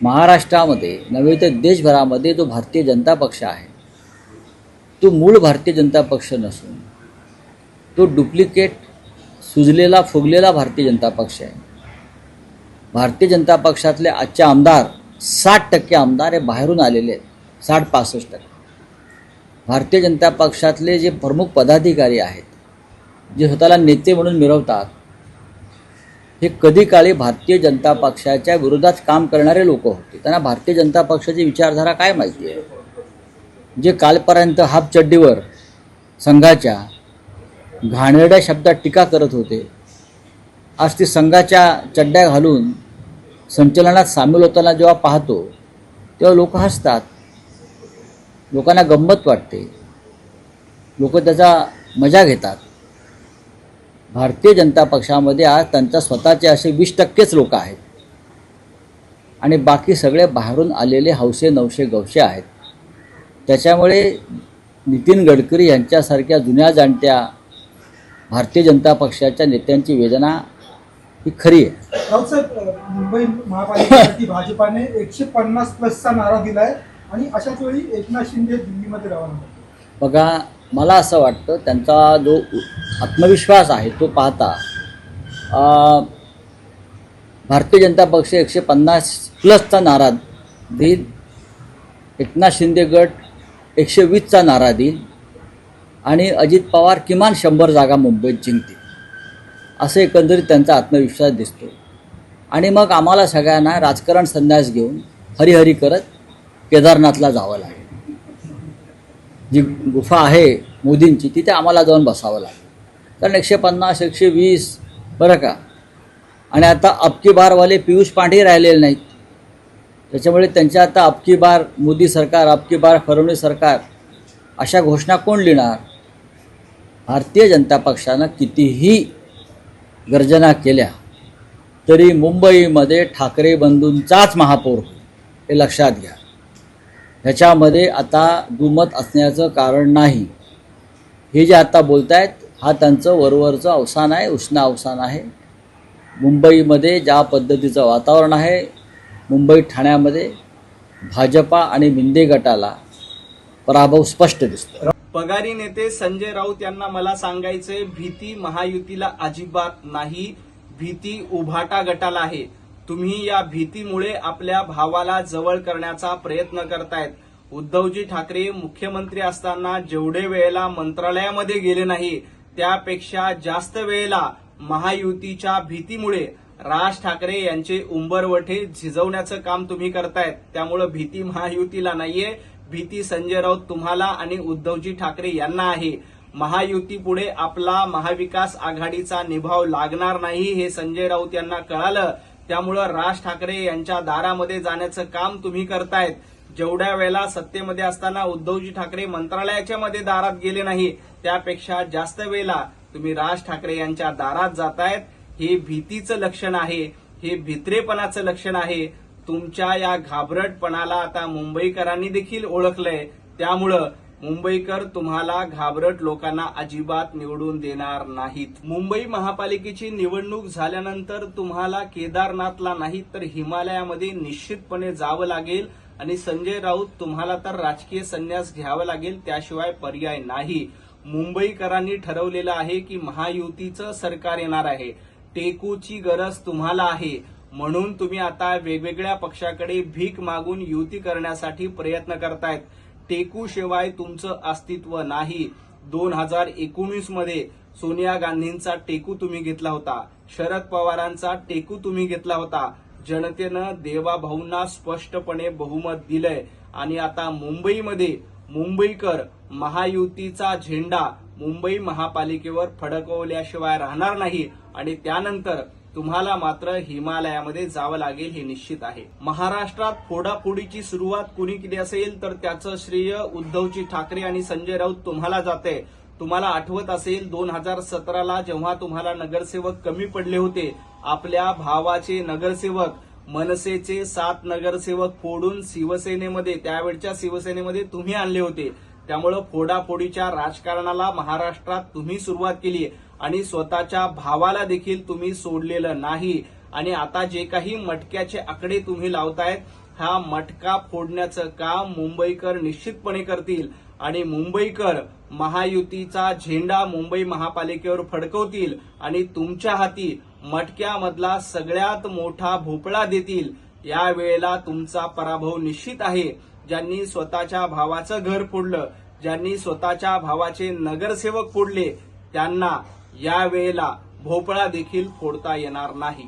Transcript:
महाराष्ट्रामध्ये नव्हे तर देशभरामध्ये जो भारतीय जनता पक्ष आहे तो मूळ भारतीय जनता पक्ष नसून तो डुप्लिकेट सुजलेला फुगलेला भारतीय जनता पक्ष आहे. भारतीय जनता पक्षातले आजचे आमदार साठ टक्के आमदार हे बाहेरून आलेले आहेत साठ पासष्ट टक्के. भारतीय जनता पक्षातले जे प्रमुख पदाधिकारी आहेत जे स्वतःला नेते म्हणून मिरवतात हे कधी काळी भारतीय जनता पक्षाच्या विरोधात काम करणारे लोक होते. त्यांना भारतीय जनता पक्षाची विचारधारा काय माहिती आहे? जे कालपर्यंत हाफ चड्डीवर संघाच्या घाणेरड्या शब्दात टीका करत होते आज ती संघाच्या चड्ड्या घालून संचलनात सामील होताना जेव्हा पाहतो तेव्हा लोक हसतात. लोकांना गंमत वाटते. लोक त्याचा मजा घेतात. भारतीय जनता पक्षामध्ये आज त्यांच्या स्वतःचे असे वीस टक्केच लोक आहेत. आणि बाकी सगळे बाहेरून आलेले हौसे नवशे गवशे आहेत. त्याच्यामुळे नितीन गडकरी यांच्यासारख्या जुन्या जाणत्या भारतीय जनता पक्षाच्या नेत्यांची वेदना ही खरी आहे. मुंबई महापालिकेसाठी भाजपाने एकशे पन्नास प्लसचा नारा दिलाय आणि अशाच वेळी एकनाथ शिंदे दिल्लीमध्ये रवाना. बघा मला असं वाटतं त्यांचा जो आत्मविश्वास आहे तो पाहता भारतीय जनता पक्ष एकशे पन्नास प्लसचा नारा देईल. एकनाथ शिंदे गट एकशे वीसचा नारा देईल. आणि अजित पवार किमान शंभर जागा मुंबईत जिंकतील. असं एकंदरीत त्यांचा आत्मविश्वास दिसतो आणि मग आम्हाला सगळ्यांना राजकारण संन्यास घेऊन हरिहरी करत केदारनाथला जावं लागेल. जी गुफा आहे मोदींची तिथे आम्हाला जाऊन बसावं लागेल. कारण एकशे पन्नास एकशे वीस बरं का? आणि आता अबकी बारवाले पियुष पांडे राहिलेले नाहीत. त्याच्यामुळे त्यांच्या आता अबकी बार मोदी सरकार अबकी बार फडणवीस सरकार अशा घोषणा कोण लिहिणार? भारतीय जनता पक्षानं कितीही गर्जना केल्या तरी मुंबईमध्ये ठाकरे बंधूंचाच महापौर हे लक्षात घ्या. ह्याच्यामध्ये आता दुमत असण्याचं कारण नाही. हे जे आता बोलत आहेत हा त्यांचं वरवरचं अवसान आहे उष्ण अवसान आहे. मुंबईमध्ये ज्या पद्धतीचं वातावरण आहे मुंबई ठाण्यामध्ये भाजपा आणि मिंदे गटाला पराभव स्पष्ट दिसतो पगारी नेते संजय राऊत यांना मला सांगायचंय भीती महायुतीला अजिबात नाही. भीती उभाटा गटाला आहे. तुम्ही या भीतीमुळे आपल्या भावाला जवळ करण्याचा प्रयत्न करतायत. उद्धवजी ठाकरे मुख्यमंत्री असताना जेवढे वेळेला मंत्रालयामध्ये गेले नाही त्यापेक्षा जास्त वेळेला महायुतीच्या भीतीमुळे राज ठाकरे यांचे उंबरवठे झिजवण्याचं काम तुम्ही करतायत. त्यामुळं भीती महायुतीला नाहीये. भीती संजय राऊत तुम्हाला आणि उद्धवजी ठाकरे यांना आहे. महायुती पुढे आपला महाविकास आघाडीचा निभाव लागणार नाही हे संजय राऊत यांना कळालं. त्यामुळं राज ठाकरे यांच्या दारामध्ये जाण्याचं काम तुम्ही करतायत. जेवढ्या वेळेला सत्तेमध्ये असताना उद्धवजी ठाकरे मंत्रालयाच्या मध्ये दारात गेले नाही त्यापेक्षा जास्त वेळेला तुम्ही राज ठाकरे यांच्या दारात जातायत. हे भीतीचं लक्षण आहे हे भित्रेपणाचं लक्षण आहे. तुमच्या या घाबरटपणाला आता मुंबईकरांनी देखील ओळखलंय. त्यामुळं मुंबईकर तुम्हाला घाबरट लोकांना अजिबात निवडून देणार नाहीत. मुंबई महापालिकेची निवडणूक झाल्यानंतर तुम्हाला केदारनाथला नाही तर हिमालयामध्ये निश्चितपणे जावं लागेल आणि संजय राऊत तुम्हाला तर राजकीय संन्यास घ्यावा लागेल त्याशिवाय पर्याय नाही. मुंबईकरांनी ठरवलेलं आहे की महायुतीचं सरकार येणार आहे. टेकूची गरज तुम्हाला आहे. म्हणून तुम्ही आता वेगवेगळ्या पक्षाकडे भीक मागून युती करण्यासाठी प्रयत्न करतायत. टेकूशिवाय तुमचं अस्तित्व नाही. दोन हजार एकोणीसमध्ये सोनिया गांधींचा टेकू तुम्ही घेतला होता. शरद पवारांचा टेकू तुम्ही घेतला होता. जनतेनं देवाभाऊंना स्पष्टपणे बहुमत दिलंय. आणि आता मुंबईमध्ये मुंबईकर महायुतीचा झेंडा मुंबई महापालिकेवर फडकवल्याशिवाय राहणार नाही. आणि त्यानंतर तुम्हाला मात्र हिमालयामध्ये जावं लागेल हे निश्चित आहे. महाराष्ट्रात फोडाफोडीची सुरुवात कुणी केली असेल तर त्याचं श्रेय उद्धवजी ठाकरे आणि संजय राऊत तुम्हाला जाते. तुम्हाला आठवत असेल दोन हजार सतराला जेव्हा तुम्हाला नगरसेवक कमी पडले होते. आपल्या भावाचे नगरसेवक मनसेचे सात नगरसेवक फोडून शिवसेनेमध्ये त्यावेळच्या शिवसेनेमध्ये तुम्ही आणले होते. त्यामुळं फोडाफोडीच्या राजकारणाला महाराष्ट्रात तुम्ही सुरुवात केली आणि स्वतःच्या भावाला देखील तुम्ही सोडलेलं नाही. आणि आता जे काही मटक्याचे आकडे तुम्ही लावतायत हा मटका फोडण्याचं काम मुंबईकर निश्चितपणे करतील. आणि मुंबईकर महायुतीचा झेंडा मुंबई महापालिकेवर फडकवतील आणि तुमच्या हाती मटक्यामधला सगळ्यात मोठा भोपळा देतील. या वेळेला तुमचा पराभव निश्चित आहे. ज्यांनी स्वतःच्या भावाचं घर फोडलं ज्यांनी स्वतःच्या भावाचे नगरसेवक फोडले त्यांना या वेळेला भोपळा देखील फोडता येणार नाही.